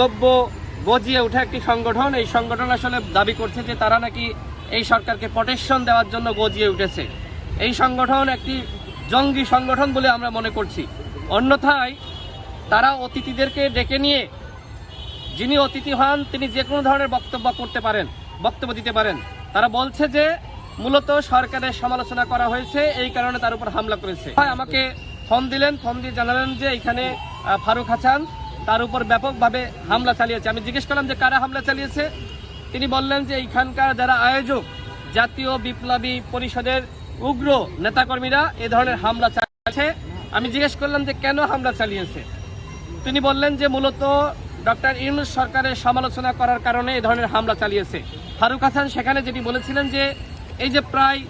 নব্য গজিয়ে ওঠা একটি সংগঠন। এই সংগঠন আসলে দাবি করছে যে তারা নাকি এই সরকারকে প্রোটেকশন দেওয়ার জন্য গজিয়ে উঠেছে। এই সংগঠন একটি জঙ্গি সংগঠন বলে আমরা মনে করছি। অন্যথায় তারা অতিথিদেরকে ডেকে নিয়ে, যিনি অতিথি হন, তিনি যে কোনো ধরনের বক্তব্য করতে পারেন, বক্তব্য দিতে পারেন। তারা বলছে যে, মূলত সরকারের সমালোচনা করা হয়েছে, এই কারণে তার উপর হামলা করেছে। আমাকে ফোন দিলেন, ফোন দিয়ে জানালেন যে এখানে ফারুক হাসান তার উপর ব্যাপকভাবে হামলা চালিয়েছে। আমি জিজ্ঞেস করলাম যে কারা হামলা চালিয়েছে? তিনি বললেন যে এইখানকার যারা আয়োজক জাতীয় বিপ্লবী পরিষদের উগ্র নেতাকর্মীরা এ ধরনের হামলা চালিয়েছে। আমি জিজ্ঞেস করলাম যে কেন হামলা চালিয়েছে? তিনি বললেন যে মূলত ডক্টর ইউনুস সরকারের সমালোচনা করার কারণে এ ধরনের হামলা চালিয়েছে। ফারুক হাসান সেখানে যেটি বলেছিলেন যে এই যে প্রায়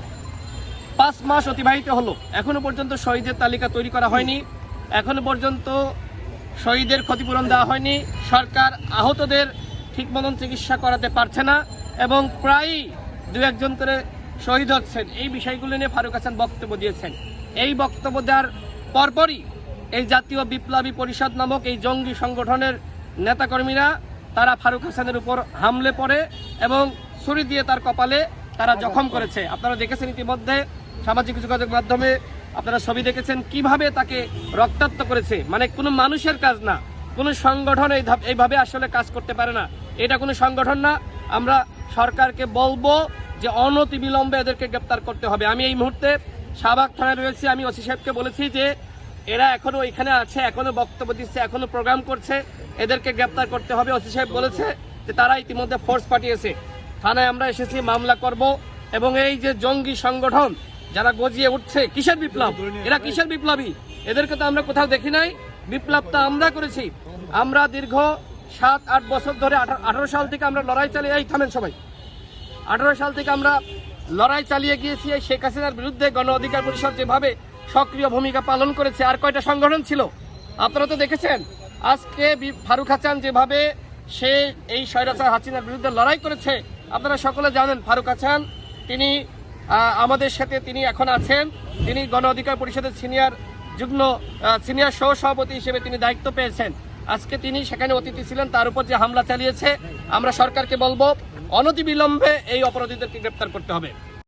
পাঁচ মাস অতিবাহিত হলো, এখনও পর্যন্ত শহীদের তালিকা তৈরি করা হয়নি। এখনও পর্যন্ত শহীদের ক্ষতিপূরণ দেওয়া হয়নি, সরকার আহতদের ঠিক মতন চিকিৎসা করাতে পারছে না এবং প্রায়ই দু একজন করে শহীদ হচ্ছেন। এই বিষয়গুলো নিয়ে ফারুক হাসান বক্তব্য দিয়েছেন। এই বক্তব্য দেওয়ার পরপরই এই জাতীয় বিপ্লবী পরিষদ নামক এই জঙ্গি সংগঠনের নেতাকর্মীরা, তারা ফারুক হাসানের উপর হামলে পড়ে এবং ছুরি দিয়ে তার কপালে তারা জখম করেছে। আপনারা দেখেছেন ইতিমধ্যে সামাজিক যোগাযোগ মাধ্যমে আপনারা ছবি দেখেছেন কীভাবে তাকে রক্তাক্ত করেছে? মানে কোনো মানুষের কাজ না, কোনো সংগঠন এই এইভাবে আসলে কাজ করতে পারে না। এটা কোনো সংগঠন না। আমরা সরকারকে বলব যে অনতি বিলম্বে এদেরকে গ্রেপ্তার করতে হবে। আমি এই মুহূর্তে শাহবাগ থানায় রয়েছি। আমি ওসি সাহেবকে বলেছি যে এরা এখনও এখানে আছে, এখনও বক্তব্য দিচ্ছে, এখনও প্রোগ্রাম করছে। এদেরকে গ্রেপ্তার করতে হবে। ওসি সাহেব বলেছে যে তারা ইতিমধ্যে ফোর্স পাঠিয়েছে। থানায় আমরা এসেছি, মামলা করব এবং এই যে জঙ্গি সংগঠন যারা গজিয়ে উঠছে, কিসের বিপ্লব? এরা কিসের বিপ্লবী? এদেরকে তো আমরা কোথাও দেখি নাই। বিপ্লব তো আমরা করেছি। আমরা দীর্ঘ সাত, আট বছর ধরে আঠারো সাল থেকে আমরা লড়াই চালিয়ে এই, থামেন সবাই। আঠারো সাল থেকে আমরা লড়াই চালিয়ে গিয়েছি এই শেখ হাসিনার বিরুদ্ধে। গণ অধিকার পরিষদ যেভাবে সক্রিয় ভূমিকা পালন করেছে, আর কয়টা সংগঠন ছিল? আপনারা তো দেখেছেন। আজকে ফারুক হাসান যেভাবে সে এই স্বৈরাচার হাসিনার বিরুদ্ধে লড়াই করেছে, আপনারা সকলে জানেন, ফারুক হাসান, তিনি আমাদের সাথে তিনি এখন আছেন। তিনি গণ অধিকার পরিষদের সিনিয়র, যুগ্ম সিনিয়র সহ সভাপতি হিসেবে তিনি দায়িত্ব পেয়েছেন। আজকে তিনি সেখানে অতিথি ছিলেন, তার উপর যে হামলা চালিয়েছে, আমরা সরকারকে বলব, অনতিবিলম্বে এই অপরাধীদেরকে গ্রেপ্তার করতে হবে।